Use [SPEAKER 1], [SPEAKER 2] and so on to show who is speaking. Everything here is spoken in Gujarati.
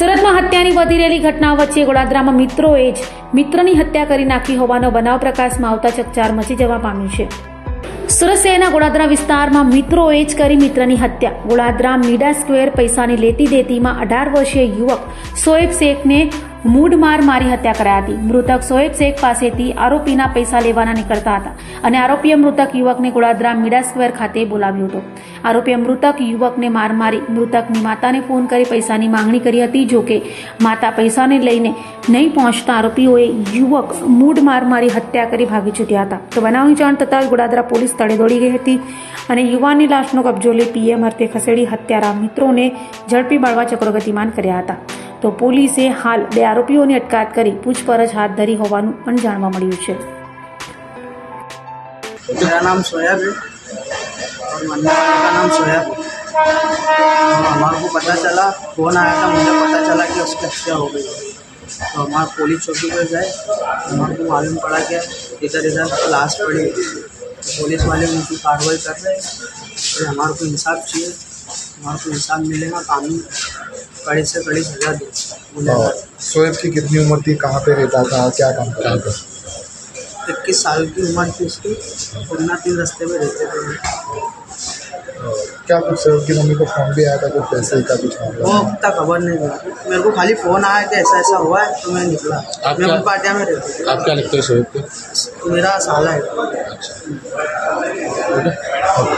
[SPEAKER 1] સુરતમાં હત્યાની વધી રહેલી ઘટનાઓ વચ્ચે ગોળાદરામાં મિત્રોએ જ મિત્રની હત્યા કરી નાખી હોવાનો બનાવ પ્રકાશમાં આવતા ચકચાર મચી જવા પામ્યું છે. સુરત શહેરના ગોળાદરા વિસ્તારમાં મિત્રોએ જ કરી મિત્રની હત્યા. ગોળાદરા મીડા સ્ક્વેર પૈસાની લેતી દેતીમાં અઢાર વર્ષીય યુવક સોએબ શેખને મૂડ માર મારી હત્યા કરાઈ હતી. મૃતક સોએબ શેખ પાસેથી આરોપીના પૈસા લેવાના નીકળતા હતા અને આરોપીએ મૃતક યુવકને ગોળાદરા મીડા સ્ક્વેર ખાતે બોલાવ્યો હતો. આરોપીએ મૃતક યુવકને માર મારી મૃતકની માતાને ફોન કરી પૈસાની માંગણી કરી હતી જોકે માતા પૈસાને લઈને નહીં પહોંચતા આરોપીઓએ યુવક મૂડ માર મારી હત્યા કરી ભાગી છૂટ્યા હતા. તો બનાવની જાણ થતાં જ પોલીસ સ્થળે દોડી ગઈ હતી અને યુવાનની લાશનો કબજો લઈ પીએમ અર્થે ખસેડી હત્યારા મિત્રોને ઝડપી બાળવા ચક્રો ગતિમાન કર્યા હતા. તો પોલીસે હાલ બે આરોપીઓની અટકાયત કરી પૂછપરછ હાથ ધરી હોવાનું પણ જાણવા મળ્યું છે
[SPEAKER 2] मेरा नाम सोयाब है और मरने वाले का नाम सोयाब है और हमारे को पता चला फ़ोन आया था मुझे पता चला कि उसकी हत्या हो गई तो हमारे पुलिस चौकी पर गए हमारे को मालूम पड़ा कि इधर इधर लाश पड़ी हुई थी। तो पुलिस वाले उनकी कार्रवाई कर रहे हैं और हमारे को इंसाफ चाहिए हमारे को इंसाफ मिलेगा कानून कड़ी से कड़ी सजा दे
[SPEAKER 3] शोएब की कितनी उम्र थी? कहाँ पे रहता था? क्या काम करता था?
[SPEAKER 2] इक्कीस साल की उम्र थी उसकी। पुन्ना तीन रस्ते में रहते थे
[SPEAKER 3] क्या कुछ शोएब की मम्मी को फ़ोन भी आया था? कुछ पैसे का कुछ
[SPEAKER 2] वो अब तक खबर नहीं मिला। मेरे को खाली फ़ोन आया कि ऐसा ऐसा हुआ है तो मैं निकला। मैं उन पार्टिया में रहती
[SPEAKER 4] आप क्या लगते हो शोएब को?
[SPEAKER 2] मेरा साला है।
[SPEAKER 3] था